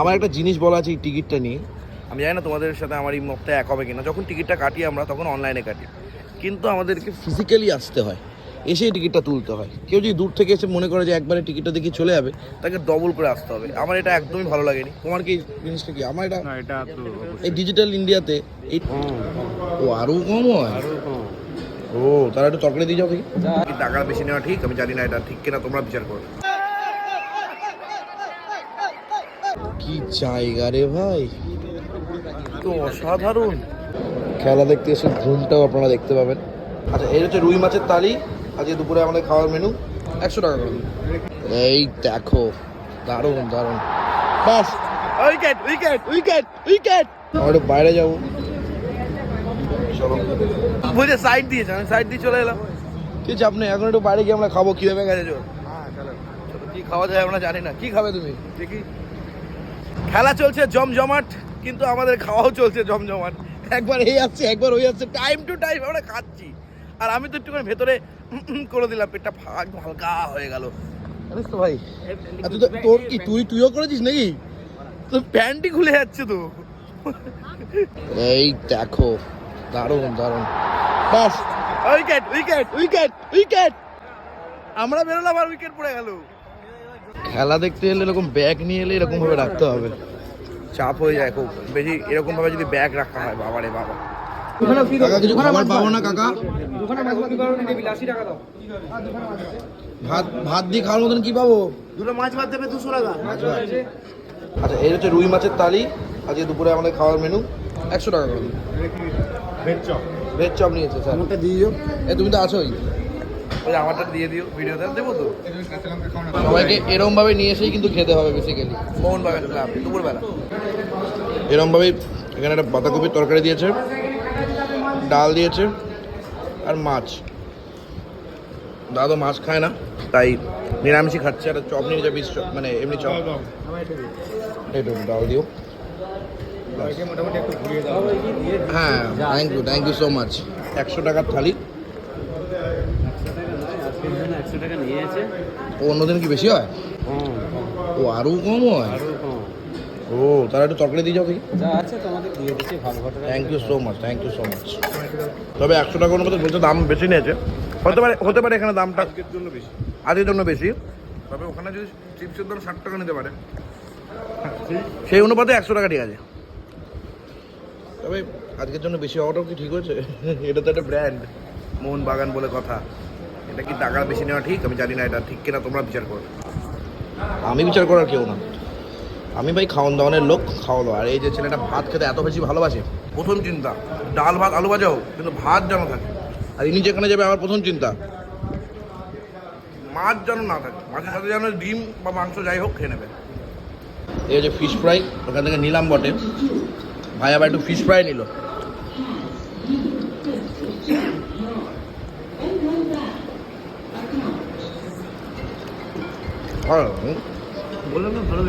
আমার একটা জিনিস বলা আছে এই টিকিটটা নিয়ে। আমি জানি না তোমাদের সাথে আমার এই মতটা এক হবে কিনা। যখন টিকিটটা কাটি আমরা তখন অনলাইনে কাটি। কিন্তু আমাদেরকে ফিজিক্যালি আসতে হয়। এসেই টিকিটটা তুলতে হয়। কেউ যদি দূর থেকে এসে মনে করে যে একবারে টিকিটটা দেখে চলে যাবে তাকে ডবল করে আসতে হবে। আমার এটা একদমই ভালো লাগেনি। তোমার কি এই জিনিসটা কি? আমার এটা এটা এই ডিজিটাল ইন্ডিয়াতে এই ও আরও কম হয়? ও তারা একটু তরকারি দিয়ে যাও দেখি। টাকা বেশি নেওয়া ঠিক? আমি জানি না এটা ঠিক কিনা তোমরা বিচার করো। কি জায়গা রে ভাই? তো অসাধারণ। খেলা দেখতে এসে ঘুমটাও আপনারা দেখতে পাবেন। আচ্ছা এই হচ্ছে রুই মাছের তালি আজকে দুপুরে আমাদের খাওয়ার মেনু একশো টাকা করে। এই দেখো দারুণ দারুণ। Bus. Wicket wicket wicket wicket. আমরা একটু বাইরে যাব। চলো। বুঝে সাইড দিয়েছে আমি সাইড দিয়ে চলে এলাম। কিছু আপনি এখন একটু বাইরে গিয়ে আমরা খাব কি হবে গেছে চলো। চলো, কি খাওয়া যায় আমরা জানি না। কি খাবে তুমি? দেখি। খেলা চলছে জমজমাট, কিন্তু আমাদের খাওয়াও চলছে জমজমাট। একবার এই আসছে, একবার ওই আসছে টাইম টু টাইম আমরা খাচ্ছি। আর আমি তো একটুখানি ভেতরে করে দিলাম, পেটটা একদম হালকা হয়ে গেল। জানিস তো ভাই তোর কি, তুই, তুইও করেছিস নাকি? তোর প্যান্টই খুলে যাচ্ছে তো। এই দেখো, দারুণ দারুণ। Bus, wicket wicket wicket wicket. আমরা বেরোলাম আর উইকেট পড়ে গেল। খেলা দেখতে এলে এরকম ব্যাগ নিয়ে এলে এরকম ভাবে রাখতে হবে। চাপ হয়ে যায় খুব। বেশি এরকম ভাবে যদি ব্যাগ রাখা হয় বাবারে বাবা। কাকা কিছু খাবার পাবো না কাকা? ভাত ভাত দিয়ে খাওয়ার মতন কি পাবো? দুটো মাছ ভাত দেবে দুশো টাকা। আচ্ছা এই হচ্ছে রুই মাছের তালি আজকে দুপুরে আমাদের খাওয়ার মেনু একশো টাকা করে। ভেজ চপ নিয়েছে স্যার। আমারটা দিয়ে দিও। এ তুমি তো আছোই। ওই আমারটা দিয়ে দিও ভিডিওতে দেবো তো? সবাইকে এরম ভাবে নিয়ে এসেই কিন্তু খেতে হবে বেসিক্যালি মোহনবাগান ক্লাব দুপুরবেলা। এরম ভাবেই এখানে একটা বাঁধাকপির তরকারি দিয়েছে ডাল দিয়েছে আর মাছ। দাদা মাছ খায় না তাই নিরামিষই খাচ্ছে একটা চপ নিয়ে যাবে চপ মানে এমনি চপ। একটু ডাল দিও। মোটামুটি একটু ঘুরিয়ে দাও। হ্যাঁ thank you thank you so much একশো টাকার থালি। ও অন্যদিন কি বেশি হয়? ও আরও কম হয়? ও তারা একটু তরকারি দিয়ে যাও দেখি। যা আছে তোমাদের দিয়ে দিচ্ছি ভালো ঘটনা thank you so much thank you so much তবে একশো টাকার মধ্যে বলছে দাম বেশি নিয়েছে। হতে পারে হতে পারে এখানে দামটা আজকের জন্য বেশি। আজকের জন্য বেশি। তবে ওখানে যদি চিপসের দাম ষাট টাকা নিতে পারে। সেই অনুপাতে একশো টাকা ঠিক আছে। তবে আজকের জন্য বেশি হওয়াটাও কি ঠিক হয়েছে? এটা তো একটা ব্র্যান্ড মোহন বাগান বলে কথা। এটা কি টাকা বেশি নেওয়া ঠিক? আমি জানি না এটা ঠিক কিনা তোমরা বিচার করো। আমি বিচার করার কেউ না। আমি ভাই খাওয়ান দাওয়ানের লোক খাওয়া দাওয়া আর এই যে ছেলেটা ভাত খেতে এত বেশি ভালোবাসে প্রথম চিন্তা। ডাল ভাত আলু ভাজাও কিন্তু ভাত যেন থাকে। আর ইনি যেখানে যাবে আমার প্রথম চিন্তা। মাছ যেন না থাকে। মাছের সাথে যেন ডিম বা মাংস যাই হোক খেয়ে নেবে। এই যে ফিশ ফ্রাই ওখান থেকে নিলাম বটে। ভাই আবার একটু ফিশ ফ্রাই নিল। ভালো। বললাম না ভালো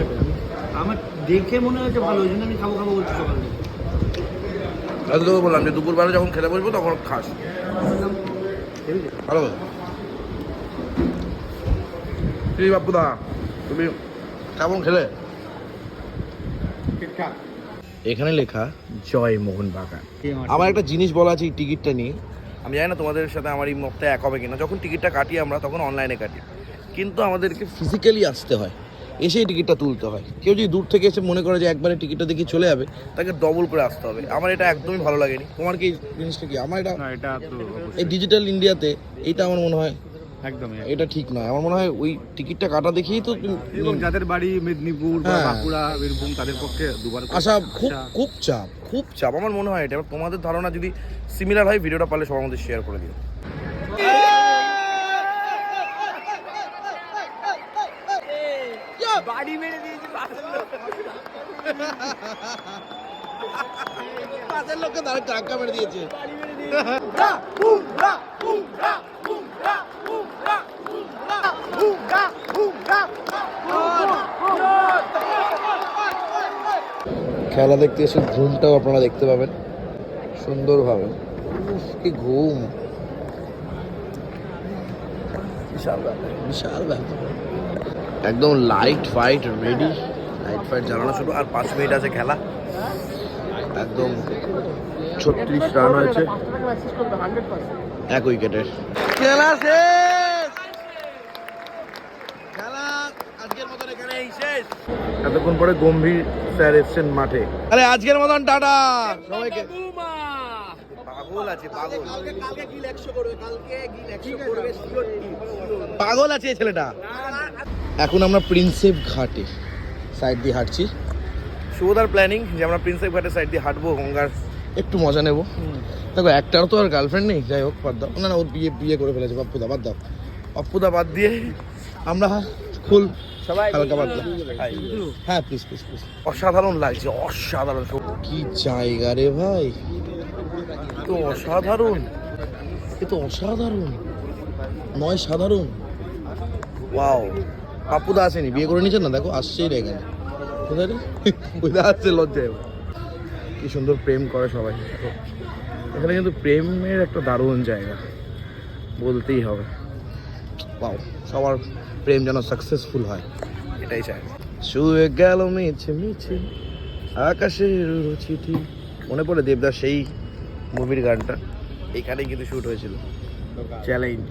আমার দেখে মনে হচ্ছে ভালো ওই জন্য আমি খাব খাব বলছি সকাল। আমি তোকে বললাম যে দুপুরবেলা যখন খেতে বসবো তখন খাস। ভালো কি বাপুদা তুমি কেমন খেলে? এখানে লেখা জয় মোহন বাগান। আমার একটা জিনিস বলা আছে এই টিকিটটা নিয়ে। আমি জানি না তোমাদের সাথে আমার এই মতটা এক হবে কিনা। যখন টিকিটটা কাটি আমরা তখন অনলাইনে কাটি। কিন্তু আমাদেরকে ফিজিক্যালি আসতে হয়। এসেই টিকিটটা তুলতে হয়। কেউ যদি দূর থেকে এসে মনে করে যে একবারে টিকিটটা দেখে চলে যাবে তাকে ডবল করে আসতে হবে। আমার এটা একদমই ভালো লাগেনি। তোমার কি এই জিনিসটা কি? আমার এটা এটা এই ডিজিটাল ইন্ডিয়াতে এইটা আমার মনে হয় একদমই এটা ঠিক নয়। আমার মনে হয় ওই টিকিটটা কাটা দেখেই তো এবং যাদের বাড়ি মেদিনীপুর বা হ্যাঁ। বাঁকুড়া বীরভূম তাদের পক্ষে দুবার আসা খুব খুব চাপ। খুব চাপ। আমার মনে হয় এটা। তোমাদের ধারণা যদি সিমিলার হয় ভিডিওটা পারলে সবার মধ্যে শেয়ার করে দিও। বাড়ি মেরে দিয়েছি পাশের লোককে তারা টাকা মেরে দিয়েছে। খেলা দেখতে এসে ঘুমটাও আপনারা দেখতে পাবেন। সুন্দরভাবে। কি ঘুম। বিশাল ব্যাপার বিশাল ব্যাপার। একদম light fight ready light fight জ্বালানো শুরু আর পাঁচ মিনিট আছে খেলা। একদম ছত্রিশ রান হয়েছে। এক উইকেটের খেলা শেষ! খেলা আজকের মতন এখানেই শেষ। এতক্ষণ পরে গম্ভীর স্যার এসছেন মাঠে। আরে আজকের মতন টাটা! সবাইকে পাগল আছে পাগল। পাগল আছে ছেলেটা। এখন আমরা প্রিন্সেপ ঘাটে সাইড দিয়ে হাঁটছি। শুভদার প্ল্যানিং যে আমরা প্রিন্সেপ ঘাটের সাইড দিয়ে হাঁটবো গঙ্গার। একটু মজা নেব। দেখো একটারও তো আর গার্লফ্রেন্ড নেই যাই হোক বাদ দাও। না না ওর বিয়ে বিয়ে করে ফেলেছে পাপ্পুদা বাদ দাও। পাপ্পুদা বাদ দিয়ে। আমরা ফুল সবাই হালকা বাদ দাও। হ্যাঁ প্লিজ প্লিজ প্লিজ অসাধারণ লাগছে অসাধারণ কি জায়গা রে ভাই। তো অসাধারণ। এ তো অসাধারণ। নয় সাধারণ। ওয়াও পাপ্পুদা আসেনি, বিয়ে করে নিয়েছেন না? দেখো, আসছেই রে এখানে। কোথায় রে? আসছে লজ্জায়। কি সুন্দর প্রেম করে সবাই। এখানে কিন্তু প্রেমের একটা দারুণ জায়গা, বলতেই হবে। পাও সবার প্রেম যেন সাকসেসফুল হয়, এটাই চাই। শুয়ে গেল মিছে মিছে আকাশের চিঠি মনে পড়ে দেবদাস সেই মুভির গানটা? এইখানেই কিন্তু শ্যুট হয়েছিল। চ্যালেঞ্জ